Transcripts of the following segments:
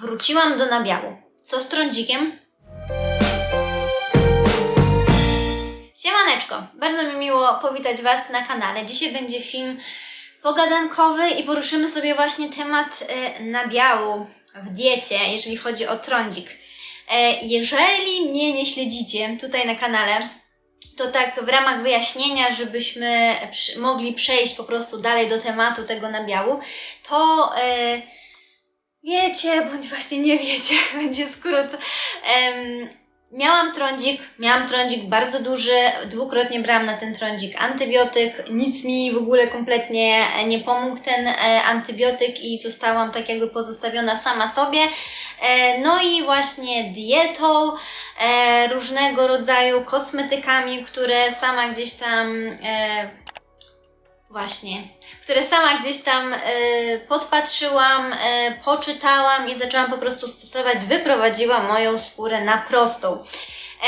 wróciłam do nabiału. Co z trądzikiem? Siemaneczko, bardzo mi miło powitać Was na kanale. Dzisiaj będzie film pogadankowy i poruszymy sobie właśnie temat e, nabiału w diecie, jeżeli chodzi o trądzik. E, jeżeli mnie nie śledzicie tutaj na kanale, to tak w ramach wyjaśnienia, żebyśmy przy, mogli przejść po prostu dalej do tematu tego nabiału, to e, wiecie, bądź właśnie nie wiecie, będzie skrót. Em, miałam trądzik, miałam trądzik bardzo duży, dwukrotnie brałam na ten trądzik antybiotyk, nic mi w ogóle kompletnie nie pomógł ten e, antybiotyk i zostałam tak jakby pozostawiona sama sobie. E, no i właśnie dietą, e, różnego rodzaju kosmetykami, które sama gdzieś tam właśnie, które sama gdzieś tam e, podpatrzyłam, e, poczytałam i zaczęłam po prostu stosować, wyprowadziła moją skórę na prostą.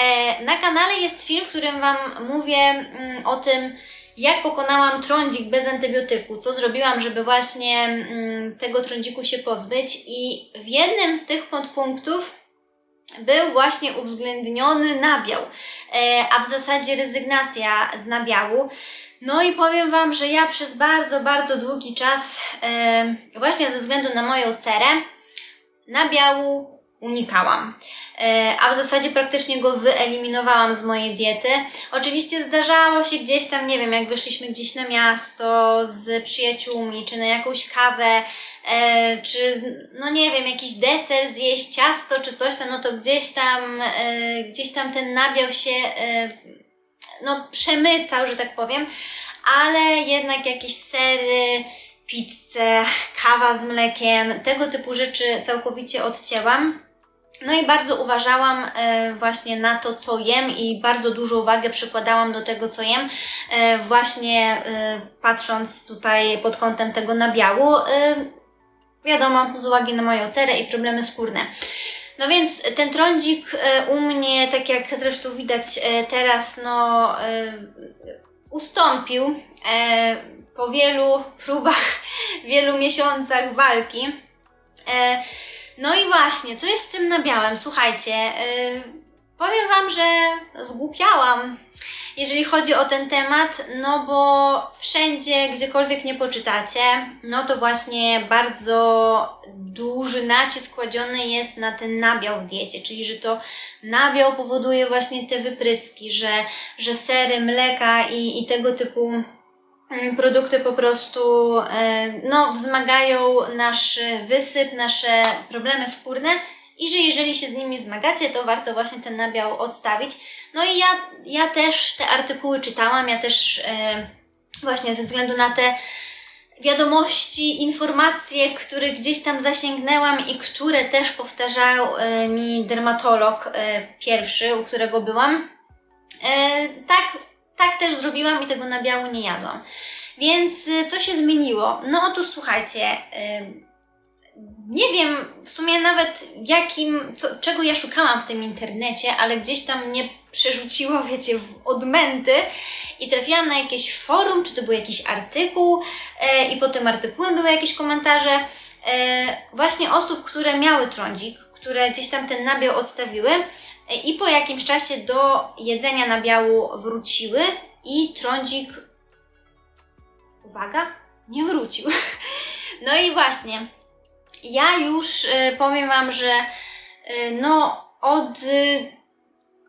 E, na kanale jest film, w którym Wam mówię mm, o tym, jak pokonałam trądzik bez antybiotyku, co zrobiłam, żeby właśnie mm, tego trądziku się pozbyć i w jednym z tych podpunktów był właśnie uwzględniony nabiał, a w zasadzie rezygnacja z nabiału. No i powiem Wam, że ja przez bardzo, bardzo długi czas, e, właśnie ze względu na moją cerę, nabiału unikałam. E, a w zasadzie praktycznie go wyeliminowałam z mojej diety. Oczywiście zdarzało się gdzieś tam, nie wiem, jak wyszliśmy gdzieś na miasto z przyjaciółmi, czy na jakąś kawę, e, czy no nie wiem, jakiś deser zjeść, ciasto czy coś tam, no to gdzieś tam, e, gdzieś tam ten nabiał się e, no przemycał, że tak powiem, ale jednak jakieś sery, pizzę, kawa z mlekiem, tego typu rzeczy całkowicie odcięłam. No i bardzo uważałam e, właśnie na to, co jem i bardzo dużą uwagę przykładałam do tego, co jem, e, właśnie e, patrząc tutaj pod kątem tego nabiału. Wiadomo, z uwagi na moją cerę i problemy skórne. No więc ten trądzik e, u mnie, tak jak zresztą widać e, teraz, no e, ustąpił po wielu próbach, wielu miesiącach walki. No i właśnie, co jest z tym nabiałem? Słuchajcie, powiem Wam, że zgłupiałam, jeżeli chodzi o ten temat, no bo wszędzie, gdziekolwiek nie poczytacie, no to właśnie bardzo duży nacisk kładziony jest na ten nabiał w diecie, czyli że to nabiał powoduje właśnie te wypryski, że, że sery, mleka i, i tego typu mm, produkty po prostu e, no, wzmagają nasz wysyp, nasze problemy skórne i że jeżeli się z nimi zmagacie, to warto właśnie ten nabiał odstawić. No i ja, ja też te artykuły czytałam, ja też e, właśnie ze względu na te wiadomości, informacje, które gdzieś tam zasięgnęłam i które też powtarzał e, mi dermatolog e, pierwszy, u którego byłam. E, tak, tak też zrobiłam i tego nabiału nie jadłam. Więc e, co się zmieniło? No otóż słuchajcie, e, nie wiem w sumie nawet jakim, co, czego ja szukałam w tym internecie, ale gdzieś tam mnie przerzuciło, wiecie, w odmęty i trafiłam na jakieś forum, czy to był jakiś artykuł e, i po tym artykułem były jakieś komentarze e, właśnie osób, które miały trądzik, które gdzieś tam ten nabiał odstawiły e, i po jakimś czasie do jedzenia nabiału wróciły i trądzik, uwaga, nie wrócił. No i właśnie, ja już e, powiem Wam, że e, no od y,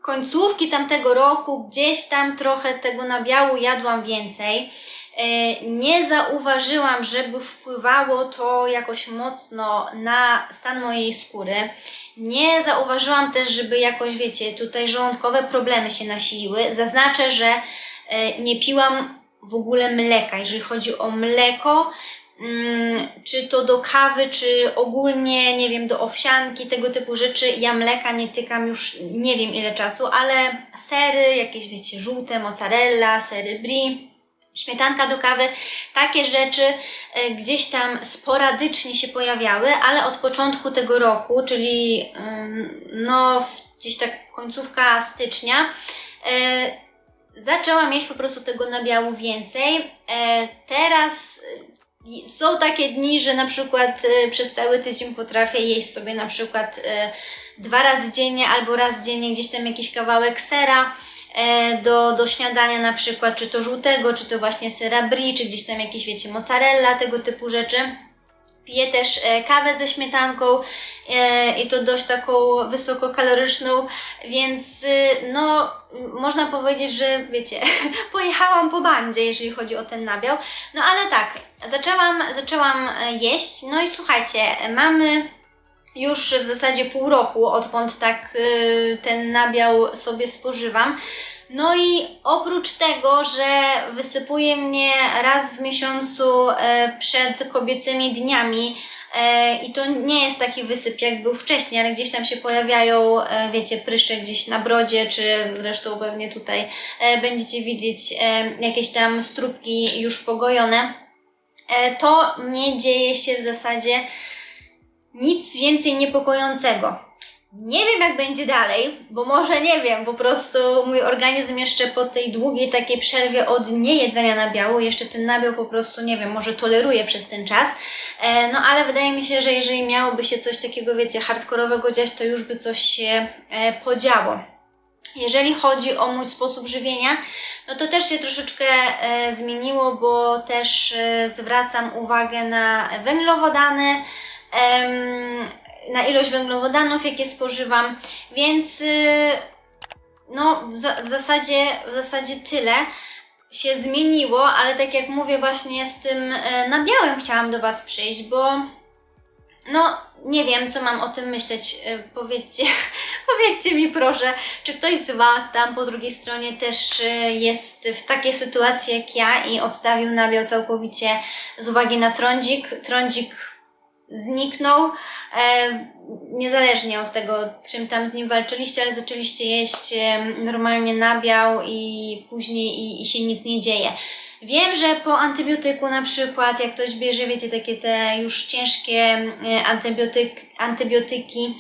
końcówki tamtego roku gdzieś tam trochę tego nabiału jadłam więcej. E, Nie zauważyłam, żeby wpływało to jakoś mocno na stan mojej skóry. Nie zauważyłam też, żeby jakoś, wiecie, tutaj żołądkowe problemy się nasiliły. Zaznaczę, że e, nie piłam w ogóle mleka. Jeżeli chodzi o mleko, czy to do kawy, czy ogólnie, nie wiem, do owsianki, tego typu rzeczy, ja mleka nie tykam już nie wiem ile czasu, ale sery, jakieś wiecie, żółte, mozzarella, sery brie, śmietanka do kawy, takie rzeczy e, gdzieś tam sporadycznie się pojawiały, ale od początku tego roku, czyli no gdzieś tak końcówka stycznia, e, zaczęłam mieć po prostu tego nabiału więcej. E, teraz są takie dni, że na przykład y, przez cały tydzień potrafię jeść sobie na przykład y, dwa razy dziennie albo raz dziennie gdzieś tam jakiś kawałek sera e, do, do śniadania na przykład, czy to żółtego, czy to właśnie sera brie, czy gdzieś tam jakieś, wiecie, mozzarella, tego typu rzeczy. Piję też e, kawę ze śmietanką e, i to dość taką wysokokaloryczną, więc y, no można powiedzieć, że wiecie, pojechałam po bandzie, jeżeli chodzi o ten nabiał. No ale tak, zaczęłam, zaczęłam e, jeść, no i słuchajcie, mamy już w zasadzie pół roku, odkąd tak y, ten nabiał sobie spożywam. No i oprócz tego, że wysypuje mnie raz w miesiącu e, przed kobiecymi dniami, e, i to nie jest taki wysyp jak był wcześniej, ale gdzieś tam się pojawiają, e, wiecie, pryszcze gdzieś na brodzie, czy zresztą pewnie tutaj będziecie widzieć jakieś tam strubki już pogojone. To nie dzieje się w zasadzie nic więcej niepokojącego. Nie wiem, jak będzie dalej, bo może nie wiem, po prostu mój organizm jeszcze po tej długiej takiej przerwie od niejedzenia nabiału, jeszcze ten nabiał po prostu, nie wiem, może toleruje przez ten czas. E, no ale wydaje mi się, że jeżeli miałoby się coś takiego, wiecie, hardkorowego dziać, to już by coś się e, podziało. Jeżeli chodzi o mój sposób żywienia, no to też się troszeczkę e, zmieniło, bo też e, zwracam uwagę na węglowodany, na ilość węglowodanów, jakie spożywam, więc y, no w, za, w, zasadzie, w zasadzie tyle się zmieniło, ale tak jak mówię właśnie z tym e, nabiałem chciałam do Was przyjść, bo no nie wiem, co mam o tym myśleć. E, Powiedzcie, powiedzcie mi proszę, czy ktoś z Was tam po drugiej stronie też jest w takiej sytuacji jak ja i odstawił nabiał całkowicie z uwagi na trądzik. Trądzik zniknął, e, niezależnie od tego, czym tam z nim walczyliście, ale zaczęliście jeść normalnie nabiał i później i, i się nic nie dzieje. Wiem, że po antybiotyku na przykład, jak ktoś bierze, wiecie, takie te już ciężkie e, antybiotyk, antybiotyki,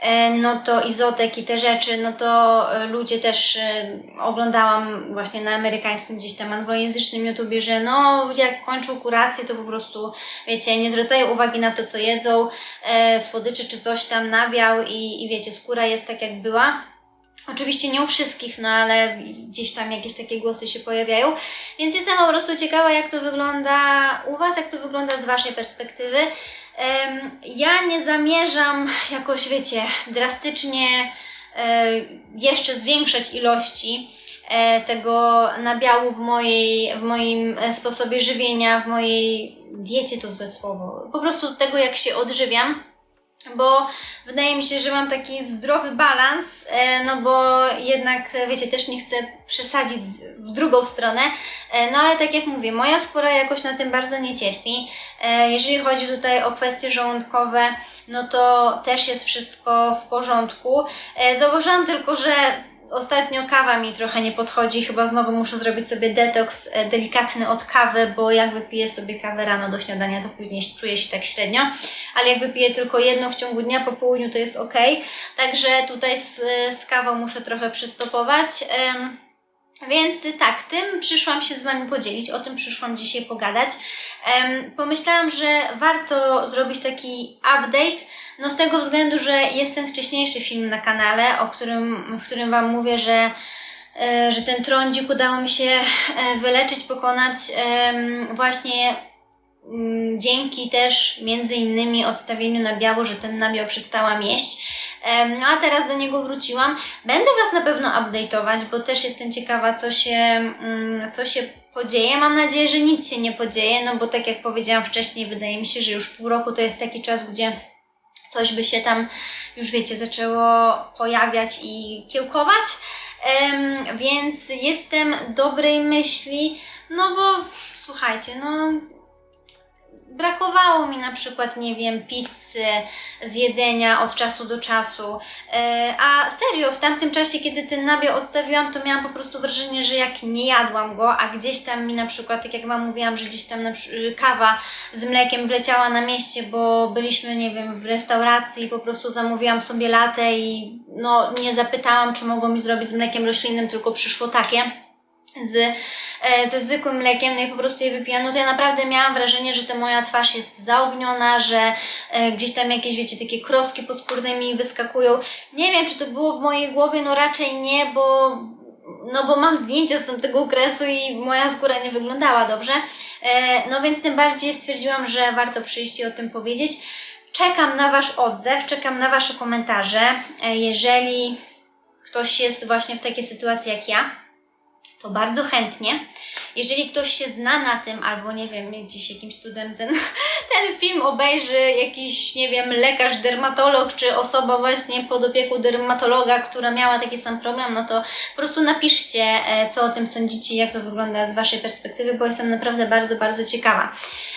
e, no to izotek i te rzeczy, no to e, ludzie też oglądałam właśnie na amerykańskim gdzieś tam anglojęzycznym YouTubie, że no jak kończą kurację, to po prostu, wiecie, nie zwracają uwagi na to, co jedzą, e, słodyczy czy coś tam nabiał i, i wiecie, skóra jest tak jak była. Oczywiście nie u wszystkich, no ale gdzieś tam jakieś takie głosy się pojawiają. Więc jestem po prostu ciekawa, jak to wygląda u Was, jak to wygląda z Waszej perspektywy. Ja nie zamierzam jakoś, wiecie, drastycznie e, jeszcze zwiększać ilości e, tego nabiału w, mojej, w moim e, sposobie żywienia, w mojej diecie to złe słowo. Po prostu tego, jak się odżywiam bo wydaje mi się, że mam taki zdrowy balans, e, no bo jednak, e, wiecie, też nie chcę przesadzić w drugą stronę, e, no ale tak jak mówię, moja skóra jakoś na tym bardzo nie cierpi. Jeżeli chodzi tutaj o kwestie żołądkowe, no to też jest wszystko w porządku. Zauważyłam tylko, że Ostatnio kawa mi trochę nie podchodzi, chyba znowu muszę zrobić sobie detoks e, delikatny od kawy, bo jak wypiję sobie kawę rano do śniadania, to później czuję się tak średnio, ale jak wypiję tylko jedną w ciągu dnia po południu, to jest ok. Także tutaj z, z kawą muszę trochę przystopować. Więc tak, tym przyszłam się z Wami podzielić, o tym przyszłam dzisiaj pogadać. Pomyślałam, że warto zrobić taki update, no z tego względu, że jest ten wcześniejszy film na kanale, o którym, w którym Wam mówię, że, e, że ten trądzik udało mi się e, wyleczyć, pokonać właśnie mm, dzięki też między innymi odstawieniu nabiału, że ten nabiał przestałam jeść. No a teraz do niego wróciłam. Będę Was na pewno update'ować, bo też jestem ciekawa, co się, mm, co się podzieje. Mam nadzieję, że nic się nie podzieje, no bo tak jak powiedziałam wcześniej, wydaje mi się, że już pół roku to jest taki czas, gdzie coś by się tam już wiecie, zaczęło pojawiać i kiełkować. Więc jestem dobrej myśli, no bo słuchajcie, no brakowało mi na przykład, nie wiem, pizzy z jedzenia od czasu do czasu. E, a serio, w tamtym czasie, kiedy ten nabiał odstawiłam, to miałam po prostu wrażenie, że jak nie jadłam go, a gdzieś tam mi na przykład, tak jak Wam mówiłam, że gdzieś tam kawa z mlekiem wleciała na mieście, bo byliśmy, nie wiem, w restauracji i po prostu zamówiłam sobie latę i no nie zapytałam, czy mogą mi zrobić z mlekiem roślinnym, tylko przyszło takie. Z, e, ze zwykłym mlekiem, no i po prostu je wypijam, no to ja naprawdę miałam wrażenie, że ta moja twarz jest zaogniona, że e, gdzieś tam jakieś, wiecie, takie kroski podskórne mi wyskakują. Nie wiem, czy to było w mojej głowie, no raczej nie, bo no bo mam zdjęcia z tamtego okresu i moja skóra nie wyglądała dobrze. E, no więc tym bardziej stwierdziłam, że warto przyjść i o tym powiedzieć. Czekam na Wasz odzew, czekam na Wasze komentarze. Jeżeli ktoś jest właśnie w takiej sytuacji jak ja, to bardzo chętnie. Jeżeli ktoś się zna na tym, albo nie wiem, gdzieś jakimś cudem ten, ten film obejrzy jakiś, nie wiem, lekarz, dermatolog, czy osoba właśnie pod opieką dermatologa, która miała taki sam problem, no to po prostu napiszcie, e, co o tym sądzicie, jak to wygląda z Waszej perspektywy, bo jestem naprawdę bardzo, bardzo ciekawa.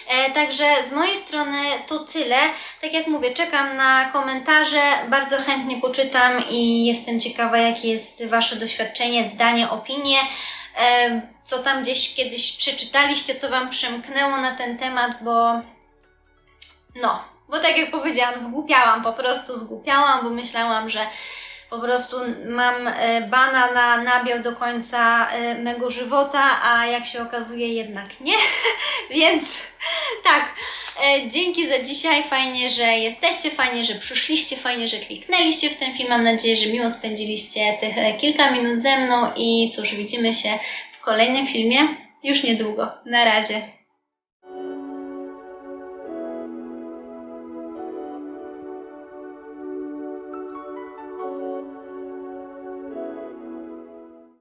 E, Także z mojej strony to tyle. Tak jak mówię, czekam na komentarze, bardzo chętnie poczytam i jestem ciekawa, jakie jest Wasze doświadczenie, zdanie, opinie. Co tam gdzieś kiedyś przeczytaliście, co Wam przemknęło na ten temat, bo no, bo tak jak powiedziałam, zgłupiałam, po prostu zgłupiałam, bo myślałam, że po prostu mam e, bana na nabiał do końca e, mego żywota, a jak się okazuje jednak nie, więc tak, e, dzięki za dzisiaj, fajnie, że jesteście, fajnie, że przyszliście, fajnie, że kliknęliście w ten film, mam nadzieję, że miło spędziliście tych kilka minut ze mną i cóż, widzimy się w kolejnym filmie już niedługo, na razie.